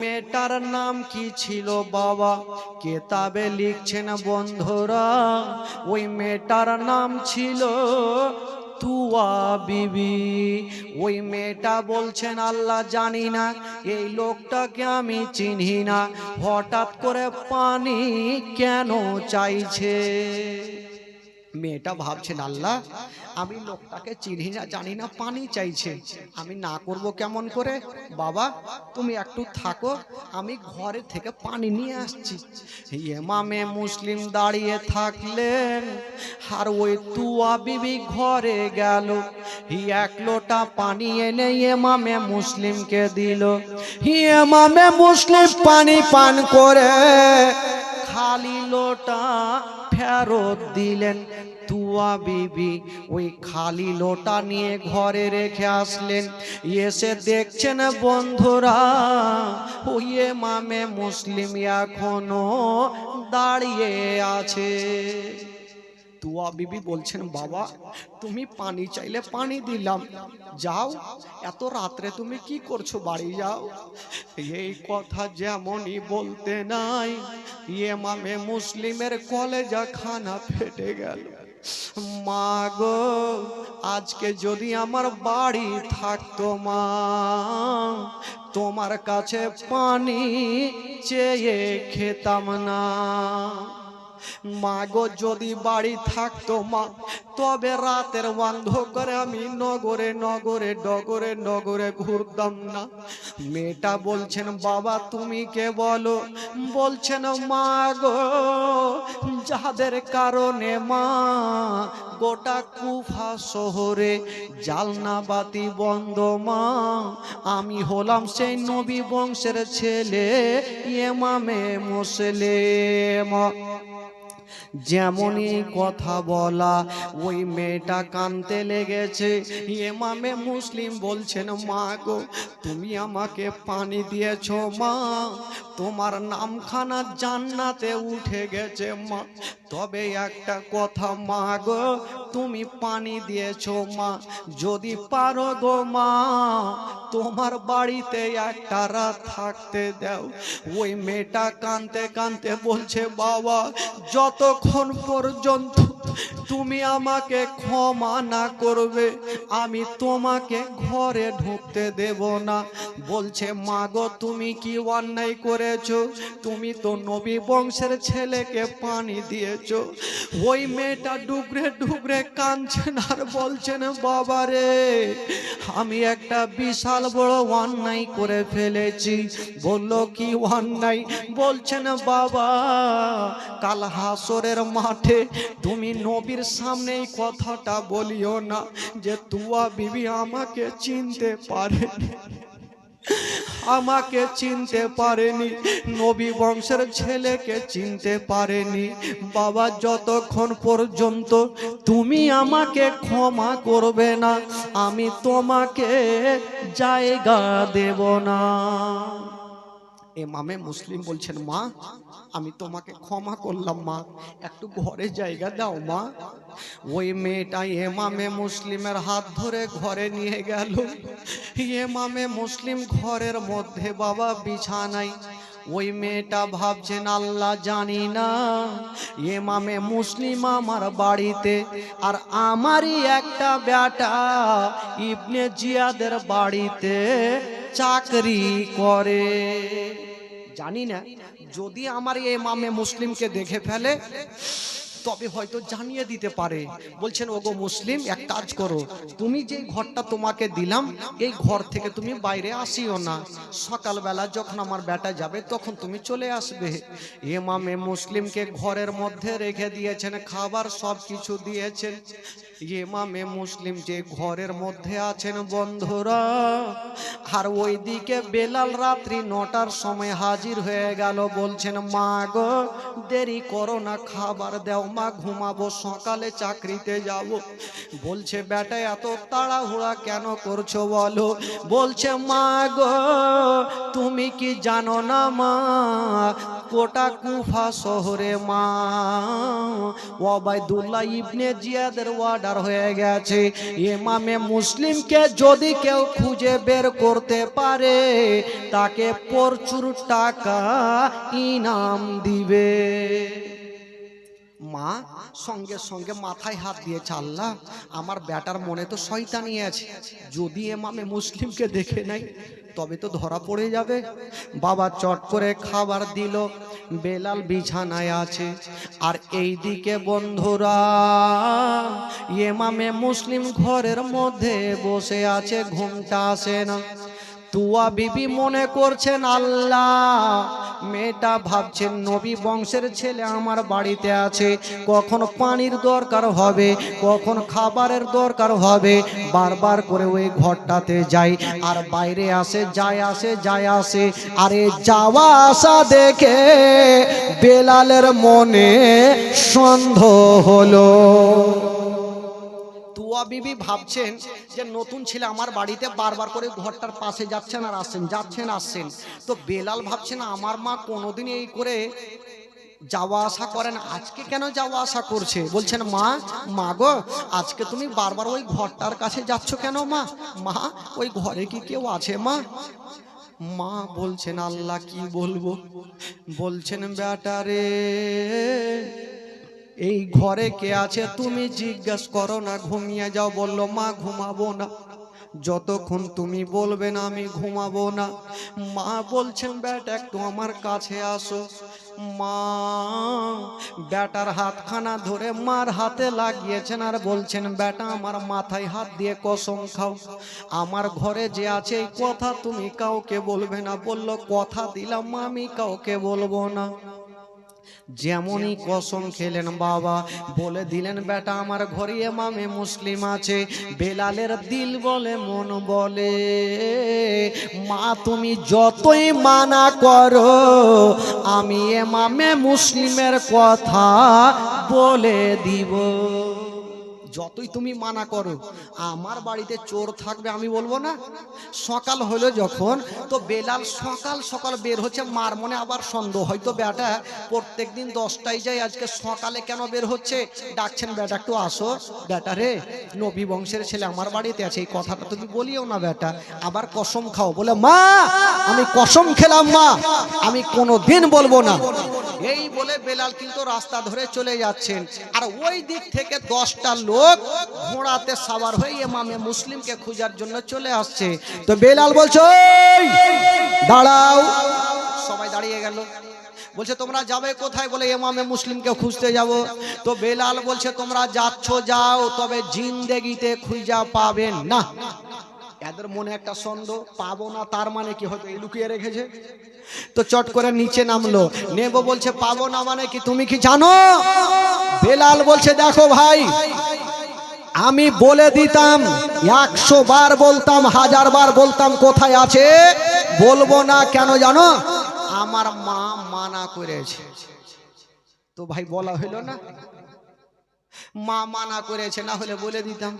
মেয়েটার নাম কি ছিল বাবা? কেতাবে লিখছেন, বন্ধুরা, ওই মেয়েটার নাম ছিল তুয়া বিবি। ওই মেয়েটা বলছেন, আল্লাহ জানি না, এই লোকটাকে আমি চিনি না। হঠাৎ করে পানি কেন চাইছে? মেয়েটা ভাবছেন আল্লাহ আমি লোকটাকে চিনি না, জানি না, পানি চাইছে। আমি না করব কেমন করে? বাবা, তুমি একটু থাকো, আমি ঘরে থেকে পানি নিয়ে আসছি। এমামে মুসলিম দাঁড়িয়ে থাকলেন, আর ওই তুয়া বিবি ঘরে গেল। এক লোটা পানি এনে এমামে মুসলিমকে দিল। এমামে মুসলিম পানি পান করে খালি লোটা ফেরত দিলেন। তুয়া বিবি ওই খালি লোটা নিয়ে ঘরে রেখে আসলেন। এসে দেখছেন বন্ধুরা, ওই মামে মুসলিম এখনও দাঁড়িয়ে আছে। তুয়া বিবি বলছেন, বাবা, তুমি পানি চাইলে পানি দিলাম। যাও, এত রাত্রে তুমি কি করছ? বাড়ি যাও। এই কথা যেমনই বলতে নাই ইয়ে মামে মুসলিমের কলেজা খানা ফেটে গেল। মা গো, আজকে যদি আমার বাড়ি থাকতো মা, তোমার কাছে পানি চেয়ে খেতাম না। মাগো যদি বাড়ি থাকতো মা, তবে রাতের অন্ধকারে আমি নগরে নগরে, ডগরে, নগরে ঘুরতাম না। মেয়েটা বলছেন, বাবা, তুমি কে বলো? বলছেন, মা গো, যাদের কারণে মা, গোটা কুফা শহরে জালনা বাতি বন্ধ মা, আমি হলাম সেই নবী বংশের ছেলে এমামে মুসলিম। যেমনই কথা বলা, ওই মেয়েটা কানতে লেগেছে। এমামে মুসলিম বলছেন, মা গো, তুমি আমাকে পানি দিয়েছ, মা। তোমার নামখানা জান্নাতে উঠে গেছে, মা। তবে একটা কথা, মা গো, তুমি পানি দিয়েছ, মা। যদি পারো গো, মা, তোমার বাড়িতে একটা রাত থাকতে দাও। ওই মেয়েটা কানতে কানতে বলছে, বাবা যতক্ষণ পর্যন্ত তুমি আমাকে ক্ষমা না করবে, আমি তোমাকে ঘরে ঢুকতে দেব না। বলছে মা গো তুমি কি অন্যায় করেছ? তুমি তো নবী বংশের ছেলেকে পানি দিয়েছ। ওই মেয়েটা ডুবরে ডুবরে কাঁদছেন আর বলছেন বাবা রে, আমি একটা বিশাল বড় অন্যায় করে ফেলেছি। বলল, কি অন্যায়? বলছেন বাবা, কাল হাসরের মাঠে। তুমি নবীর সামনে এই কথাটা বলিও না যে তুয়া বিবি আমাকে চিনতে পারে আমাকে চিনতে পারেনি নবী বংশের ছেলেকে চিনতে পারেনি বাবা, যতক্ষণ পর্যন্ত তুমি আমাকে ক্ষমা করবে না, আমি তোমাকে জায়গা দেব না। এমামে মুসলিম বলছেন, মা, আমি তোমাকে ক্ষমা করলাম, মা। একটু ঘরে জায়গা দাও, মা। ওই মেয়েটা এমামে মুসলিমের হাত ধরে ঘরে নিয়ে গেল। এমামে মুসলিম ঘরের মধ্যে বাবা বিছানায়। ওই মেয়েটা ভাবছেন, আল্লাহ জানি না এমামে মুসলিম আমার বাড়িতে। আর আমারই একটা বেটা ইবনে জিয়াদের বাড়িতে। চাকরি করে। জানি না, যদি আমার এই মামে মুসলিমকে দেখে ফেলে, তবে হয়তো জানিয়ে দিতে পারে। বলছেন, ওগো মুসলিম, এক কাজ করো, তুমি যে ঘরটা তোমাকে দিলাম, এই ঘর থেকে তুমি বাইরে আসিও না। সকালবেলা যখন আমার বেটা যাবে, তখন তুমি চলে আসবে। এমামে মুসলিমকে ঘরের মধ্যে রেখে দিয়েছেন, খাবার সব কিছু দিয়েছেন। ইমামে মুসলিম যে ঘরের মধ্যে আছেন বন্ধুরা, আর ওইদিকে বেলাল রাত্রি নটার সময় হাজির হয়ে গেল, বলছেন, মা গো, দেরি করো না, খাবার দাও, মা ঘুমাবো, সকালে চাকরিতে যাব। বলছে, বেটা, এত তাড়াহুড়া কেন করছ বলো? বলছে, মা গো, তুমি কি জানো না, মা কোটা কুফা শহরে মা। ওবায়দুল্লাহ ইবনে জিয়াদের ওয়ার্ডার হয়ে গেছে। ইমামে মুসলিমকে যদি কেউ খুঁজে বের করতে পারে, তাকে প্রচুর টাকা ইনাম দিবে। মা, সঙ্গে সঙ্গে মাথায় হাত দিয়ে চাল্লা আমার ব্যাটার মনে তো শয়তানি আছে। যদি এমামে মুসলিমকে দেখে নাই, তবে তো ধরা পড়ে যাবে। বাবা চট করে খাবার দিল, বেলাল বিছানায় আছে। আর এই দিকে বন্ধুরা এমামে মুসলিম ঘরের মধ্যে বসে আছে, ঘুমটা আসে না। তুয়া বিবি মনে করছেন, আল্লাহ, মেয়েটা ভাবছেন নবী বংশের ছেলে আমার বাড়িতে আছে। কখন পানির দরকার হবে, কখন খাবারের দরকার হবে, বারবার করে ওই ঘরটাতে যাই। আর বাইরে আসে, যায় আসে যায় আসে। আরে যাওয়া আসা দেখে বেলালের মনে সন্দেহ হলো। তুয়া বিবি ভাবছেন যে নতুন ছেলে আমার বাড়িতে বারবার করে ঘরটার পাশে যাচ্ছেন আর আসছেন, যাচ্ছেন, আসছেন। তো বেলাল ভাবছেন আমার মা কোনোদিন এই করে যাওয়া আসা করেন, আজকে কেন যাওয়া আসা করছে? বলছেন, মা মা গো, আজকে তুমি বারবার ওই ঘরটার কাছে যাচ্ছ কেন মা? মা, ওই ঘরে কি কেউ আছে মা? মা বলছেন, আল্লাহ কি বলব? বলছেন বেটারে এই ঘরে কে আছে তুমি জিজ্ঞেস করো না, ঘুমিয়ে যাও, বলল, মা, ঘুমাবো না। যতক্ষণ তুমি বলবে না, আমি ঘুমাবো না। মা বলছেন, ব্যাটা একটু আমার কাছে আসো। মা ব্যাটার হাতখানা ধরে মার হাতে লাগিয়েছেন আর বলছেন, ব্যাটা, আমার মাথায় হাত দিয়ে কসম খাও। আমার ঘরে যে আছে এই কথা তুমি কাউকে বলবে না। বলল, কথা দিলাম, আমি কাউকে বলব না। যেমনই কসম খেলেন বাবা, বলে দিলেন, বেটা, আমার ঘরে মামে মুসলিম আছে। বেলালের দিল বলে, মন বলে, মা, তুমি যতই মানা করো, আমি এ মামে মুসলিমের কথা বলে দিব। যতই তুমি মানা করো, আমার বাড়িতে চোর থাকবে আমি বলব না। সকাল হলো যখন, তো বেলাল সকাল সকাল বের হচ্ছে, মার মনে আবার সন্দেহ হয়তো বেটা প্রত্যেক দিন দশটায় যায় আজকে সকালে কেন বের হচ্ছে? ডাকছেন, বেটা, একটু আসো। বেটা রে, নবী বংশের ছেলে আমার বাড়িতে আছে, এই কথাটা তুমি বলিও না, বেটা। আবার কসম খাও। বলে, মা, আমি কসম খেলাম, মা। আমি কোনো দিন বলব না। এই বলে বেলাল কিন্তু রাস্তা ধরে চলে যাচ্ছেন। আর ওই দিক থেকে দশটা লোক ঘোড়াতে সাবার হয়ে ইমামে মুসলিমকে খোঁজার জন্য চলে আসছে। তো বেলাল বলছে "ওই, দাঁড়াও। সবাই দাঁড়িয়ে গেল। বলছে তোমরা যাবে কোথায়? বলে এমামে মুসলিমকে খুঁজতে যাব। তো বেলাল বলছে তোমরা যাচ্ছ যাও তবে জিন্দেগিতে খুঁজা পাবেন না। এদের মনে একটা সন্দেহ পাবো না তার মানে কি? হয়তো লুকিয়ে রেখেছে। তো চট করে নিচে নামলো। নেব বলছে পাবো না মানে কি? তুমি কি জানো? বেলাল বলছে দেখো ভাই আমি বলে দিতাম, একশো বার বলতাম, হাজার বার বলতাম, কোথায় আছে? বলব না কেন জানো? আমার মা মানা করেছে। তো ভাই বলা হইল না? মা মানা করেছে, না হলে বলে দিতাম।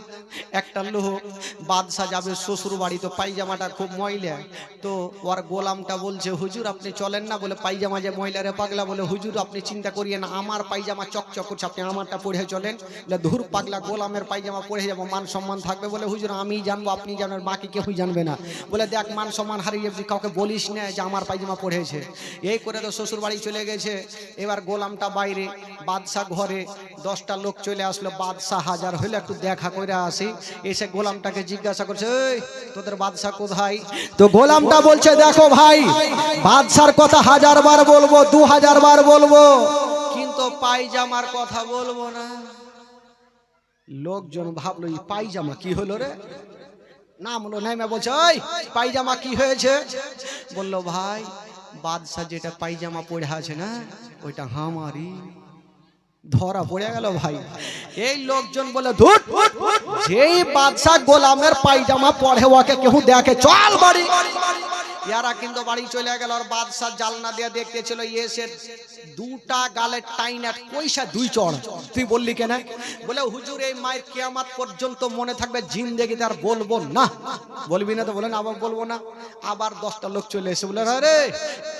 একটা লোক বাদশা যাবে শ্বশুর বাড়ি তো পায়জামাটা খুব ময়লা। তো ওর গোলামটা বলছে, হুজুর, আপনি চলেন না, বলে পায়জামা যে মহিলারে পাগলা বলে, হুজুর, আপনি চিন্তা করিয়ে না আমার পায়জামা চকচক করছে, আপনি আমারটা পড়ে চলেন। ধুর পাগলা, গোলামের পায়জামা পড়ে যাব, মান সম্মান থাকবে। বলে, হুজুর, আমি জানব, আপনি জানেন, বাকি কেউই জানবে না। বলে, দেখ, মান সম্মান হারিয়ে যাবি কাউকে বলিস না যে আমার পায়জামা পড়েছে। এই করে তো শ্বশুর বাড়ি চলে গেছে। এবার গোলামটা বাইরে, বাদশা ঘরে দশটা লোক চলে আসলো বাদশাহ হাজার হইলে একটু দেখা করে আসি। এসে গোলামটাকে জিজ্ঞাসা করছে "এই, তোদের বাদশাহ কোথায়? তো গোলামটা বলছে দেখো ভাই বাদশার কথা হাজার বার বলব দু হাজার বার বলব। কিন্তু পায়জামার কথা বলব না। লোকজন ভাবলো এই পায়জামা কি হলো রে? নাম হলো নেমে বলছে ওই পায়জামা কি হয়েছে? বলল ভাই বাদশাহ যেটা পায়জামা পরে আছে না ওইটা হামারি ধরা পড়ে গেল ভাই এই লোকজন বলে ধুট যেই বাদশাহ গোলামের পায়জামা পরে ওকে কেউ দেখে চল বাড়ি ইয়ারা কিন্তু বাড়ি চলে গেল, আর বাদশাহ জালনা দিয়ে দেখতেছিল এসে দুটা গালের টাইনাট পয়সা, দুই চড়। তুই বললি কেন? বলে, হুজুর, এই মায়ের কিয়ামাত পর্যন্ত মনে থাকবে জিন্দেগিতে, আর বলব না। বলবি না তো বলেন আবার বলব না। আবার দশটা লোক চলে এসে বলে রে,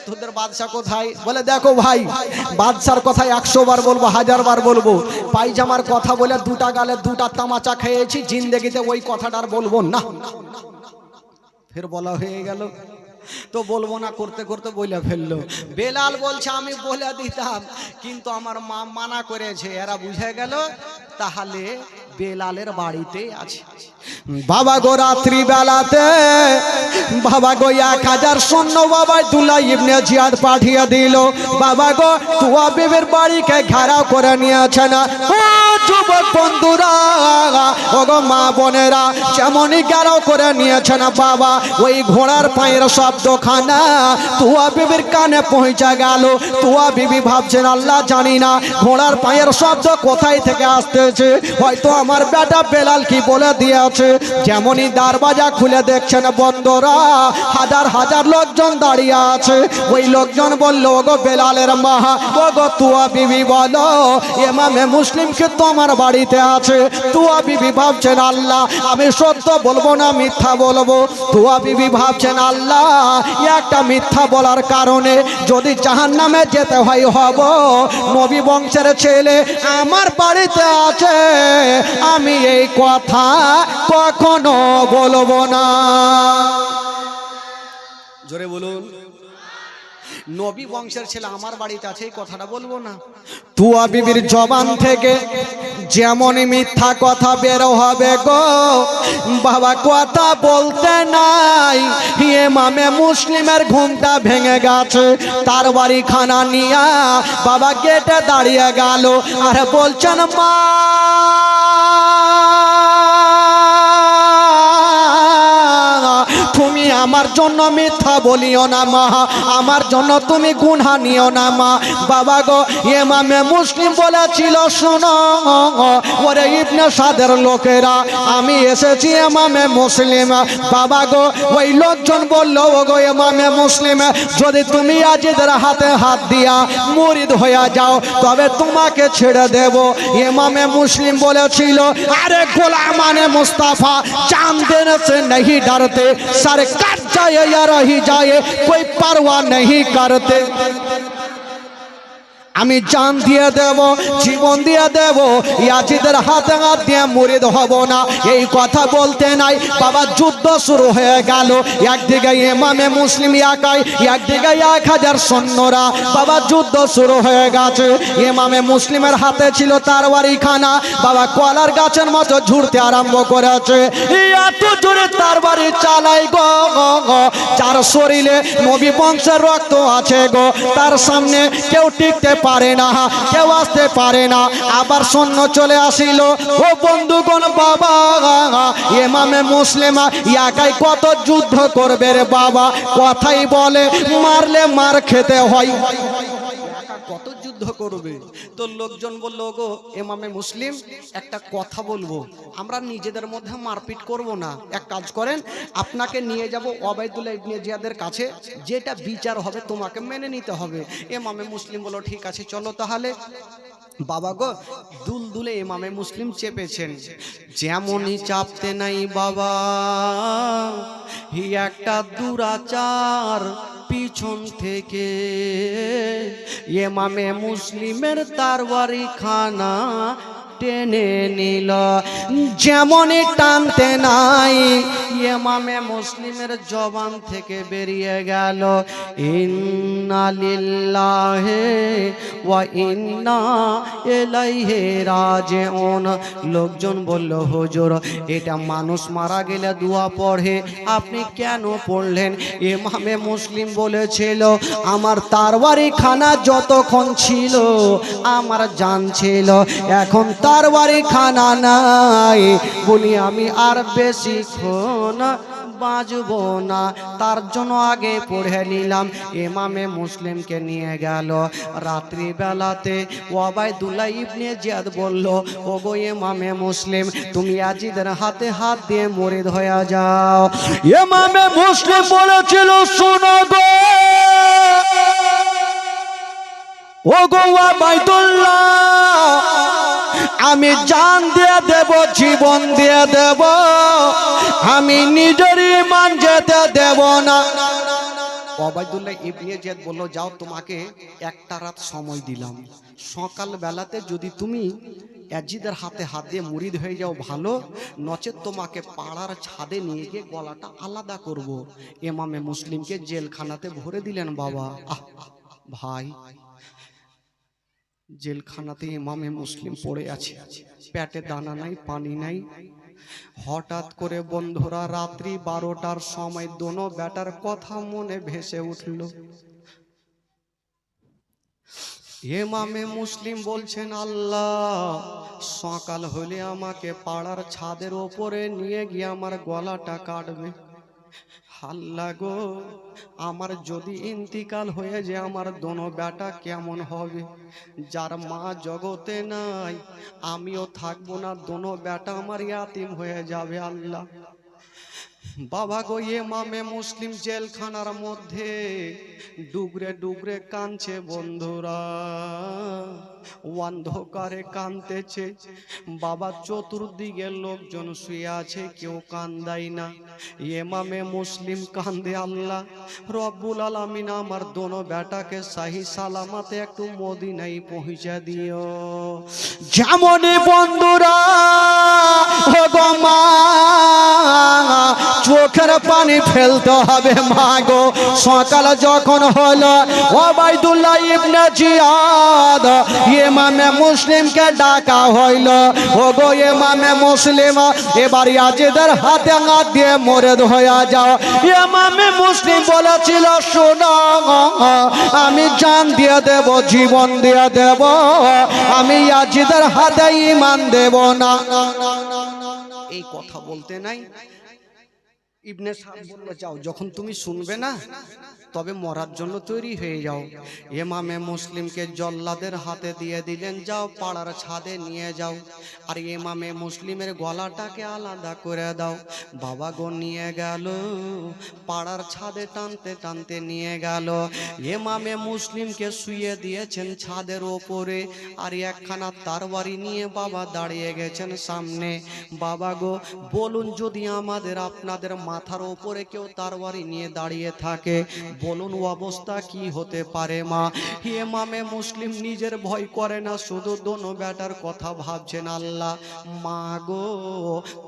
তোদের বাদশাহ কোথায়? বলে, দেখো ভাই বাদশার কথায় একশো বার বলব, হাজার বার বলব। পাইজামার কথা বলে দুটা গালে দুটা তামাচা খেয়েছি, জিন্দেগিতে ওই কথাটা আর বলব না। ফের বলা হয়ে গেল তো বলব না, করতে করতে বলে ফেলল। বেলাল বলছে, আমি বলে দিতাম, কিন্তু আমার মা মানা করেছে। এরা বুঝে গেল, তাহলে বেলালের বাড়িতে আছে। বাবা গো রাত্রি বেলাতে বাবা গো এক হাজার সৈন্য বাবা দুলাই ইবনে জিয়াদ পাঠিয়ে দিল। বাবা গো, তুয়া বিবির বাড়িকে ঘেরাও করে নিয়েছে না। যুবক বন্ধুরা মা বোনেরা ঘেরাও করে নিয়েছে না বাবা, ওই ঘোড়ার পায়ের শব্দখানা তুয়া বিবির কানে পৌঁছে গেল। তুয়া বিবি ভাবছেন, আল্লাহ জানি না ঘোড়ার পায়ের শব্দ কোথায় থেকে আসতেছে, হয়তো আমার বেটা বেলাল কি বলে দিয়েছে যেমনই দরওয়াজা খুলে দেখছেন বন্ধরা, হাজার হাজার লোকজন দাঁড়িয়ে আছে। ওই লোকজন বলল, ওগো বেলালের মা, ওগো তুয়া বিবি বলো, এমামে মুসলিমকে তোমার বাড়িতে আছে? তুয়া বিবি ভাবছেন, আল্লাহ, আমি সত্য বলব না, মিথ্যা বলব? তুয়া বিবি ভাবছেন, আল্লাহ, একটা মিথ্যা বলার কারণে যদি জাহান নামে যেতে হয়, হব। নবী বংশের ছেলে আমার বাড়িতে আছে। আমি এই কথা কখনো বলব না। জোরে বলুন। নবী বংশের ছেলে আমার বাড়িতে আছে এই কথাটা বলব না। তুয়া বিবির জবান থেকে যেমনই মিথ্যা কথা বের হবে গো বাবা কথা বলতে নাই। মামে মুসলিমের ঘুমটা ভেঙে গেছে তার বাড়ি খানা নিয়া বাবা গেটে দাঁড়িয়ে গেল আর বলছেন মা! আমার জন্য মিথ্যা বলিও না, মা। আমার জন্য তুমি গুনহা নিও না, মা। বাবা গো এমামে মুসলিম বলেছিল, শোনো, ওরে ইবনে সাদের লোকেরা, আমি এসেছি এমামে মুসলিম। বাবা গো, ওই লোকজন বলল, ও গো এমামে মুসলিম, যদি তুমি আজিদের হাতে হাত দিয়া মুরিদ হইয়া যাও, তবে তোমাকে ছেড়ে দেব। এমামে মুসলিম বলেছিল, আরে গোলামানে মুস্তাফা, চাঁদ দেনে সে ডারতে, সারে जाए या रही जाए कोई परवाह नहीं करते। আমি জান দিয়ে দেব, জীবন দিয়ে দেব, ইয়াজিদের হাতে হাত দিয়ে মুরিদ হব না। এই কথা বলতে নাই, বাবা, যুদ্ধ শুরু হয়ে গেল। একদিকে ইমামে মুসলিম একাই, একদিকে এক হাজার সৈন্যরা। বাবা, যুদ্ধ শুরু হয়ে গেছে। ইমামে মুসলিমের হাতে ছিল তার বাড়ি খানা বাবা কলার গাছের মতো ঝুড়তে আরম্ভ করেছে। এত জোরে তার বাড়ি চালাই গো। যার শরীরে নবী বংশের রক্ত আছে গো। তার সামনে কেউ টিকতে পারে না, কেউ আসতে পারে না। আবার সৈন্য চলে আসিল, ও বন্ধু কোন বাবা এমামে মুসলিমা একাই কত যুদ্ধ করবে রে বাবা? কথাই বলে, মারলে মার খেতে হয়। করবে। তো লোকজন বলল গো এমামে মুসলিম, একটা কথা বলব। আমরা নিজেদের মধ্যে মারপিট করব না। এক কাজ করেন, আপনাকে নিয়ে যাব ওবায়দুল্লাহ ইবনে জিয়াদের কাছে। যেটা বিচার হবে, তোমাকে মেনে নিতে হবে। এমামে মুসলিম বলো ঠিক আছে, চলো তাহলে। বাবা গো দুল দুলে এমামে মুসলিম চেপেছেন। যেমনই চাপতে নাই বাবা, হি একটা দুরাচার পিছন থেকে। এমামে মুসলিমের তারওয়ারি খানা টেনে নিল। যেমনই টানতে নাই ইমামে মুসলিমের জবান থেকে বেরিয়ে গেল। ইন্না লিল্লাহে ওয়া ইন্না ইলাইহি রাজিউন। লোকজন বলল, হুজুর, এটা মানুষ মারা গেলে দোয়া পড়ে। আপনি কেন পড়লেন? ইমামে মুসলিম বলেছিল, আমার তারবারি খানা যতক্ষণ ছিল, আমার জান ছিল। এখন তারবারি খানা নাই। বলি, আমি আর বেশি বেশিক্ষণ বাঁচবো না। তার জন্য আগে পড়ে নিলাম। এমামে মুসলিমকে নিয়ে গেল। রাত্রি বেলাতে ওয়াবাইদুল্লাহ ইবনে জিয়াদ বলল ওগো এমামে মুসলিম, তুমি আজিদের হাতে হাত দিয়ে মরিদ হয়ে যাও। এমামে মুসলিম বলেছিল, শোনো গো। ও গৌয়া বাইতুল্লাহ আমি জান দিয়ে দেব, জীবন দিয়ে দেব। আমি নিজের ইমান যেতে দেব না। বলল, যাও, তোমাকে একটা রাত সময় দিলাম। সকাল বেলাতে যদি তুমি অ্যাজিদের হাতে হাত দিয়ে মুড়িদ হয়ে যাও, ভালো। নচেত তোমাকে পাড়ার ছাদে নিয়ে গিয়ে গলাটা আলাদা করব। এমামে মুসলিমকে জেলখানাতে ভরে দিলেন বাবা। ভাই জেলখানাতে ইমামে মুসলিম পড়ে আছে। পেটে দানা নাই, পানি নাই। হঠাৎ করে বন্ধুরা রাত্রি বারোটার সময় দোনো বেটার কথা মনে ভেসে উঠল। ইমামে মুসলিম বলছেন, আল্লাহ, সকাল হলে আমাকে পাড়ার ছাদের ওপরে নিয়ে গিয়ে আমার গলাটা কাটবে। আল্লাহ গো আমার যদি ইন্তিকাল হয়ে যে আমার দোনো বেটা কেমন হবে? যার মা জগতে নাই, আমিও থাকব না, দোনো বেটা আমার ইয়াতিম হয়ে যাবে আল্লাহ। বাবা গো মামে মুসলিম জেলখানার মধ্যে ডুগরে ডুগরে কাঁদছে বন্ধুরা। অন্ধকারে কাঁদতেছে। বাবা চতুর্দিকে লোকজন শুয়ে আছে, কেউ কান্দাই না। এমামে মুসলিম কান্দে আল্লাহ। রব্বুল আলামিন আমার দোনো বেটাকে সাহি সালামাতে একটু মদিনাই পৌঁছে দিও। যেমনই বন্ধুরা চোখের পানি ফেলতে হবে মা গো। সকাল যখন হলো ওবাইদুল্লাহ ইবনে জিয়াদ? ইমামে মুসলিমকে ডাকা হইল। ও গো ইমামে মুসলিম, এবার ইয়াজিদের হাতে হাত দিয়ে মরে হয়ে যাও। ইমামে মুসলিম বলেছিল, শোনো, আমি জান দিয়ে দেব, জীবন দিয়ে দেব। আমি ইয়াজিদের হাতে ইমান দেব না। এই কথা বলতে নাই? ইবনে সাদ বলল, যাও, যখন তুমি শুনবে না তবে মরার জন্য তৈরি হয়ে যাও। এমামে মুসলিমকে জল্লাদের হাতে দিয়ে দিলেন, যাও পাড়ার ছাদে নিয়ে যাও। আর এমামে মুসলিমের গলাটাকে আলাদা করে দাও। বাবা গো নিয়ে গেল, পাড়ার ছাদে টানতে টানতে নিয়ে গেল। এমামে মুসলিমকে শুয়ে দিয়েছেন ছাদের ওপরে, আর একখানা তারবারি নিয়ে বাবা দাঁড়িয়ে গেছেন সামনে। বাবা গো, বলুন যদি আমাদের, আপনাদের মাথার ওপরে কেউ তারবারি নিয়ে দাঁড়িয়ে থাকে বলুন অবস্থা কি হতে পারে, মা? হে মামে মুসলিম, নিজের ভয় করে না, শুধু দোনো বেটার কথা ভাবছেন আল্লাহ। মা গো,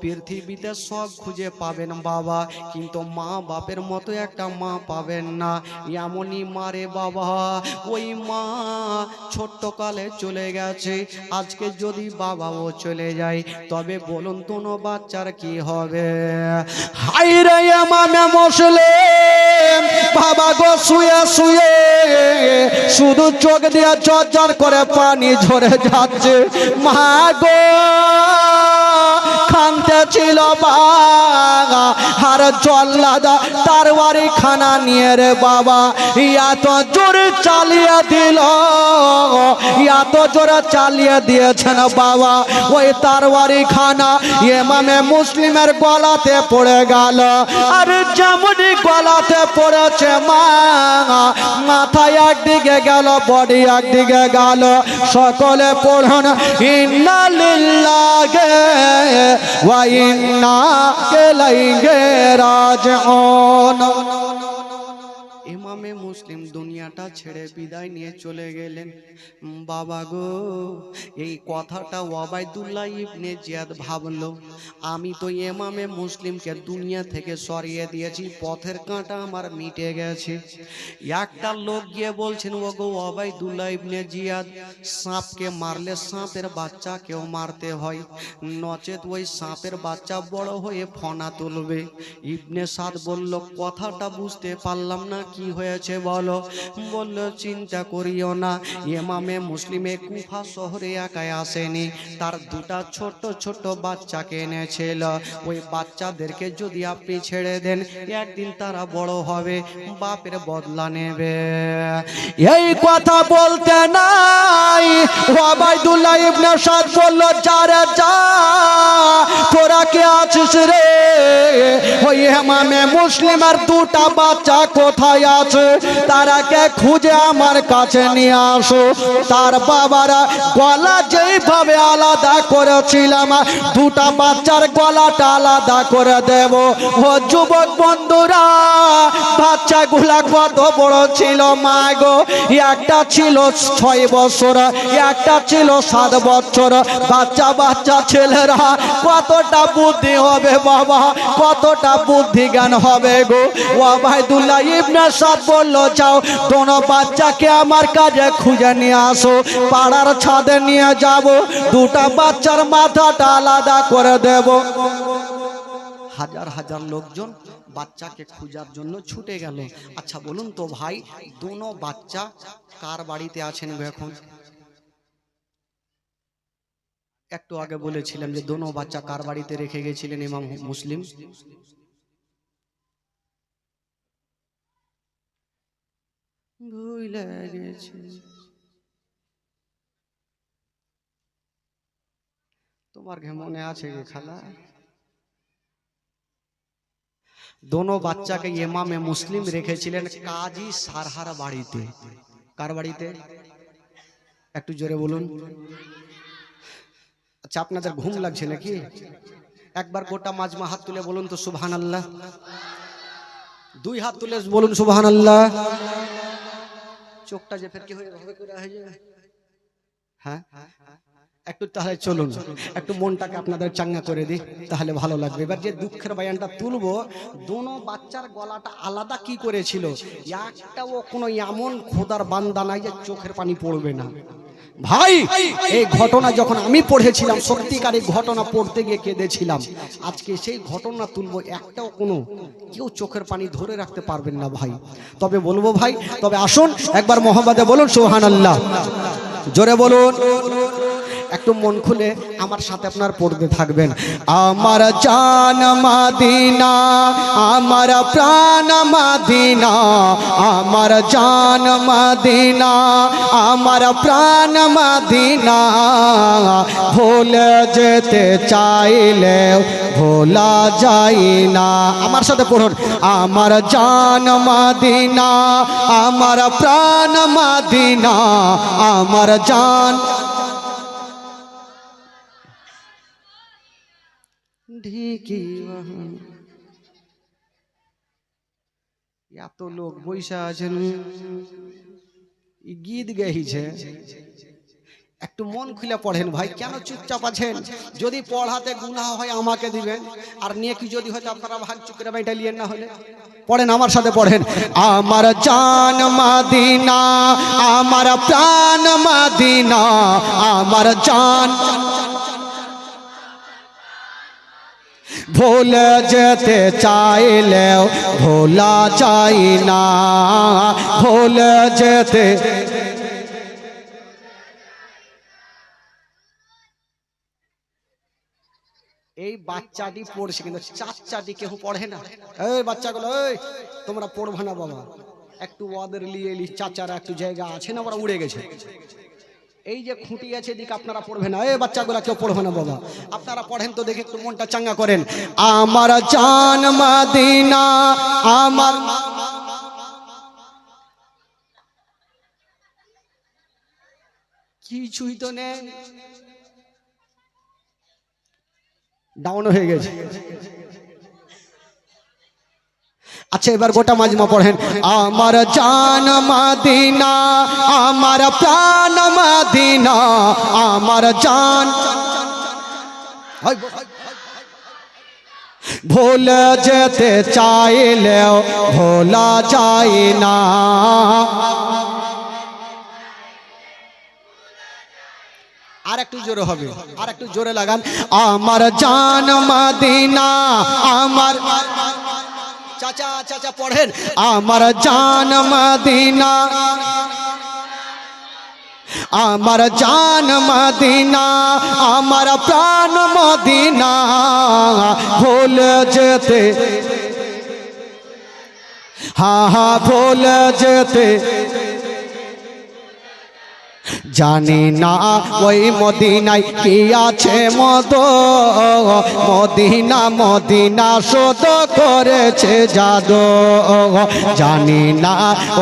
পৃথিবীতে সব খুঁজে পাবেন বাবা, কিন্তু মা বাপের মতো একটা মা পাবেন না। এমনই মারে বাবা, ওই মা ছোট্ট কালে চলে গেছে, আজকে যদি বাবাও চলে যায়, তবে বলুন কোনো বাচ্চার কি হবে? হাই রে মামে মুসলিম! বাবা গো শুয়ে শুয়ে। শুধু চোখ দিয়ে চরচর করে পানি ঝরে যাচ্ছে। মা গো। খানতে ছিল বাগা আর জল্লাদা তার বাড়ি খানা নিয়ে রে বাবা এত জোরে চালিয়ে দিল। এত জোরে চালিয়ে দিয়েছেন বাবা। ওই তার বাড়ি খানা এমামে মুসলিমের গলাতে পড়ে গেল। আর যেমনই গলাতে পড়েছে মা, মাথায় একদিকে গেল, বডি একদিকে গেল। সকলে পড়ুন, ইন্না ইন্না ইলাইহি রাজিউন ইমামে মুসলিম দুনিয়াটা ছেড়ে বিদায় নিয়ে চলে গেলেন। বাবা গো, এই কথাটা ওয়াবাইদুল্লাহ ইবনে জিয়াদ ভাবলো। আমি তো ইমামে মুসলিমকে দুনিয়া থেকে সরিয়ে দিয়েছি, পথের কাঁটা আমার মিটে গেছে। একটা লোক গিয়ে বলছেন ও গো ওয়াবাইদুল্লাহ ইবনে জিয়াদ, সাপকে মারলে সাপের বাচ্চাকেও মারতে হয়। নচেত ওই সাপের বাচ্চা বড় হয়ে ফনা তুলবে। ইবনে সাদ বলল, কথাটা বুঝতে পারলাম না, কি হয়ে হয়েছে বলো, বলল, চিন্তা করিও না, ইমামে মুসলিমে কুফা শহরে একাই আসেনি। তার দুটা ছোট ছোট বাচ্চাকে এনেছিল। ওই বাচ্চাদেরকে যদি আপনি ছেড়ে দেন, একদিন তারা বড় হবে, বাপের বদলা নেবে। এই কথা বলতে নাই। ওবাইদুল্লাহ ইবনে সাদ বলল, যারে যা আছিস রে? ওই হেমামে মুসলিম আর দুটা বাচ্চা কোথায় আছে? তারাকে খুঁজে আমার কাছে নিয়ে আসো। তার বাবারা গলা যেইভাবে আলাদা করেছিলাম, দুটা বাচ্চার গলাটা আলাদা করে দেব। ও যুবক বন্ধুরা, বাচ্চাগুলা কত বড় ছিল মা গো। একটা ছিল ছয় বছর, একটা ছিল সাত বছর। বাচ্চা বাচ্চা ছেলেরা কতটা বুদ্ধি হবে বাবা, কতটা বুদ্ধি জ্ঞান হবে গো। ওয়াবাইদুল্লাহ ইবনে সাদ বলল, যাও, দোনো বাচ্চাকে আমার কাজে খুঁজে নিয়ে আসো, পাড়ার ছাদে নিয়ে যাব, দুটা বাচ্চার মাথাটা আলাদা করে দেব। হাজার হাজার লোকজন বাচ্চাকে খোঁজার জন্য ছুটে গেল। আচ্ছা বলুন তো ভাই, দোনো বাচ্চা কার বাড়িতে আছেন এখন? একটু আগে বলেছিলাম যে দোনো বাচ্চা কার বাড়িতে রেখে গেছিলেন ইমাম মুসলিম? ভুলে তোমার ঘে মনে আছে খালা? দোনো বাচ্চাকে ইমামে মুসলিম রেখেছিলেন কাজী সারহারা বাড়িতে। কার বাড়িতে? একটু জোরে বলুন। আচ্ছা আপনাদের ঘুম লাগছে নাকি? একবার গোটা মাজমা হাত তুলে বলুন তো সুবহান আল্লাহ দুই হাত তুলে বলুন সুবহান আল্লাহ চোখটা যে ফের কি হয়ে হয়ে হ্যাঁ? একটু তাহলে চলুন একটু মনটাকে আপনাদের চাঙ্গা করে দিই তাহলে ভালো লাগবে। এবার যে দুঃখের বায়ানটা তুলবো দোনো বাচ্চার গলাটা আলাদা কি করেছিল? একটাও কোনো এমন খোদার বান্দা নাই যে চোখের পানি পড়বে না। ভাই, এই ঘটনা যখন আমি পড়েছিলাম সত্যিকার এই ঘটনা পড়তে গিয়ে কেঁদেছিলাম। আজকে সেই ঘটনা তুলবো একটাও কোনো, কেউ চোখের পানি ধরে রাখতে পারবেন না ভাই। তবে বলব ভাই, তবে আসুন, একবার মোহাম্মদে বলুন সোহান আল্লাহ জোরে বলুন। একটু মন খুলে আমার সাথে আপনার পড়তে থাকবেন। আমার জান মাদিনা, আমার প্রাণ মাদিনা, আমার জান মাদিনা, আমার প্রাণ মাদিনা। ভুলে যেতে চাইলে ভোলা যাই না। আমার সাথে পড়ুন। আমার জান মাদিনা, আমার প্রাণ মাদিনা, আমার জান ঢিকি এত লোক বৈশা আছেন। গীত গাইছে। একটু মন খুলে পড়েন ভাই, কেন চুপচাপ আছেন? যদি পড়াতে গুনাহ হয় আমাকে দিবেন, আর নিয়ে কি যদি হয়তো আপনারা ভাগ চুকরে বাইটা লিয়েন না হলে। পড়েন আমার সাথে, পড়েন। আমার জান মাদিনা, আমার প্রাণ মাদিনা, আমার জান ভুলে যেতে চাইলেও ভোলা চাই না। ভুলে যেতে এই বাচ্চাটি পড়ছে কিন্তু চাচাটি কেউ পড়ে না। এই বাচ্চাগুলো, এই, তোমরা পড়বে না বাবা। একটু ওদের লিয়ে এলি, চাচারা একটু জায়গা আছে না ওরা উড়ে গেছে? এই যে খুঁটি আছে এদিকে আপনারা পড়বে না। এই বাচ্চাগুলা কেউ পড়বে না, বাবা। আপনারা পড়েন তো দেখে একটু মনটা চাঙ্গা করেন। আমার জান মাদিনা, আমার কিছুই তো নেই। ডাউন হয়ে গেছে। আচ্ছা এবার গোটা মাজমা পড়েন। আমার জান মাদিনা, আমার প্রাণ মাদিনা, আমার জান। ভুলে যেতে চাইলেও ভোলা যায় না। আর একটু জোরে হবে, আর একটু জোরে লাগান। আমার জান মাদিনা, আমার চাচা চাচা, পড়েন। আমার জান মদিনা। আমার জান মদিনা, আমার প্রাণ মদিনা। ভুল যেতে, হা হা, ভুল যেতে। জানি না ওই মদিনায় কি আছে মদ। মদিনা মদিনা শোধ করেছে জাদ। জানি না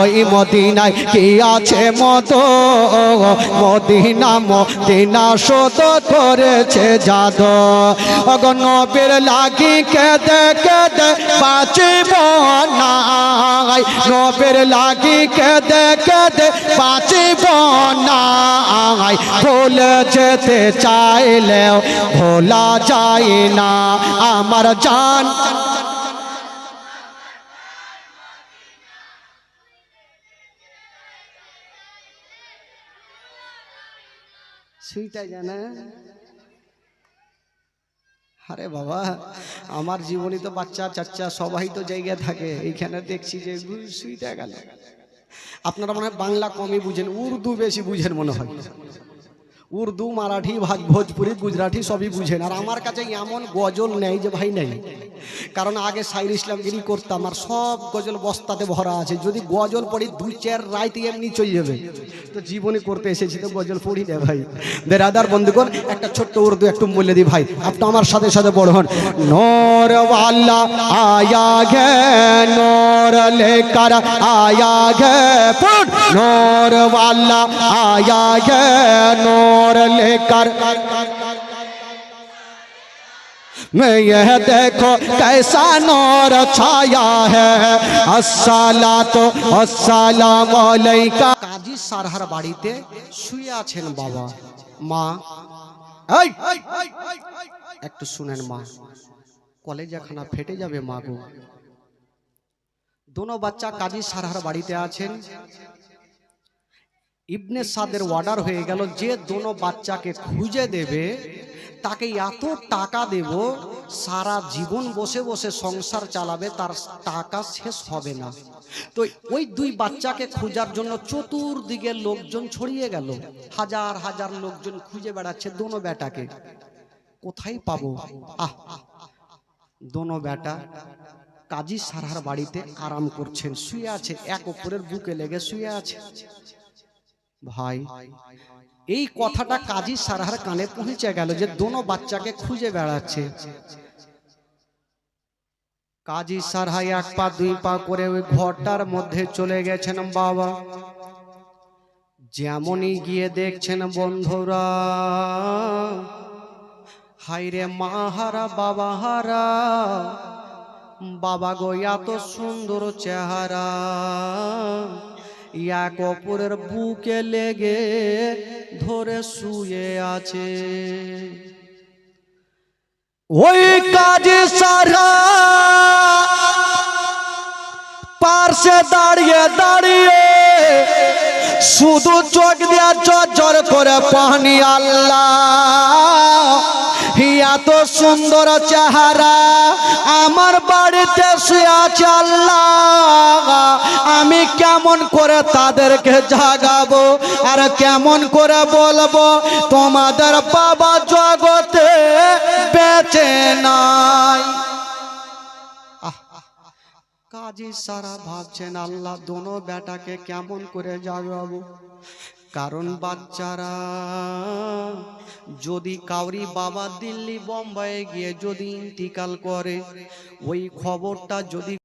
ওই মদিনায় কি আছে মদ। মদিনা মদিনা শোধ করেছে জাদ। অগনবের লাগি কেদে কেদে নাই নবের লাগি কেদে কেদে বাঁচিব নাই ভুলে যেতে চাইলেও ভোলা যায় না। আমার জান সুইটা জানা। আরে বাবা, আমার জীবনে তো বাচ্চা, চাচ্চা সবাই তো জায়গা থাকে। এইখানে দেখছি যে শুইটা গেল। আপনারা মনে হয় বাংলা কমই বুঝেন, উর্দু বেশি বুঝেন মনে হয়। উর্দু, মারাঠি ভোজপুরি, গুজরাটি সবই বুঝেন। আর আমার কাছে এমন গজল নেই যে ভাই নেই। কারণ আগে সাইর ইসলামগিরি করতাম আর সব গজল বস্তাতে ভরা আছে। যদি গজল পড়ি দুই চার রাইতে এমনি চলে যাবে। তো জীবনে করতে এসেছি তো গজল পড়ি না ভাই। দেরাদার বন্ধুগণ, একটা ছোট্ট উর্দু একটু বলে দিই ভাই। আপনি আমার সাথে সাথে বড় হন। নোরওয়ালা আয়া গে নর লেকার আয়া গে নোরওয়ালা আয়া গে নোর आया गे नूर लेकर मैं यह देखो कैसा नूर छाया है अस्सला तो अस्सलाम अलैका কাজী সারহার বাড়িতে শুয়ে আছেন বাবা মা এই একটু শুনেন মা কলেজাখানা ফেটে যাবে মা গো দোনো বাচ্চা কাজী সারহার বাড়িতে আছেন ইবনে সাদের অর্ডার হয়ে গেল যে দোনো বাচ্চাকে খুঁজে দেবে তাকে এত টাকা দেব সারা জীবন বসে বসে সংসার চালাবে তার টাকা শেষ হবে না। তো ওই দুই বাচ্চাকে খোঁজার জন্য চতুর্দিকে লোকজন ছড়িয়ে গেল। হাজার হাজার লোকজন খুঁজে বেড়াচ্ছে দোনো বেটাকে কোথায় পাবো? আহ দোনো বেটা কাজী সারহার বাড়িতে আরাম করছেন শুয়ে আছে এক অপরের বুকে লেগে শুয়ে আছে। ভাই এই কথাটা কাজী সারহার কানে পৌঁছে গেল যে দোনো বাচ্চাকে খুঁজে বেড়াচ্ছে। কাজী সারহাই এক পা দুই পা করে ওই ঘরটার মধ্যে চলে গেছেন বাবা। যেমনই গিয়ে দেখছেন বন্ধুরা হাইরে মাহারা বাবা হারা বাবা গো এত সুন্দর চেহারা। এক অপরের বুকে লেগে ধরে শুয়ে আছে। ওই কাজে সারা পার্শ্বে দাঁড়িয়ে দাঁড়িয়ে শুধু চোখ দিয়া চর করে পানি আল্লাহ এত সুন্দর চেহারা, আমার বাড়িতে শুয়ে আল্লাহ। আমি কেমন করে তাদেরকে জাগাবো আর কেমন করে বলব, তোমাদের বাবা জগতে বেঁচে নাই। কাজী সারা ভাবছেন আল্লাহ, দোনো বেটাকে কেমন করে জাগাবো? কারণ বাচ্চারা যদি কাউরি বাবা দিল্লি বোম্বাই গিয়ে যদি ইন্তিকাল করে ওই খবরটা যদি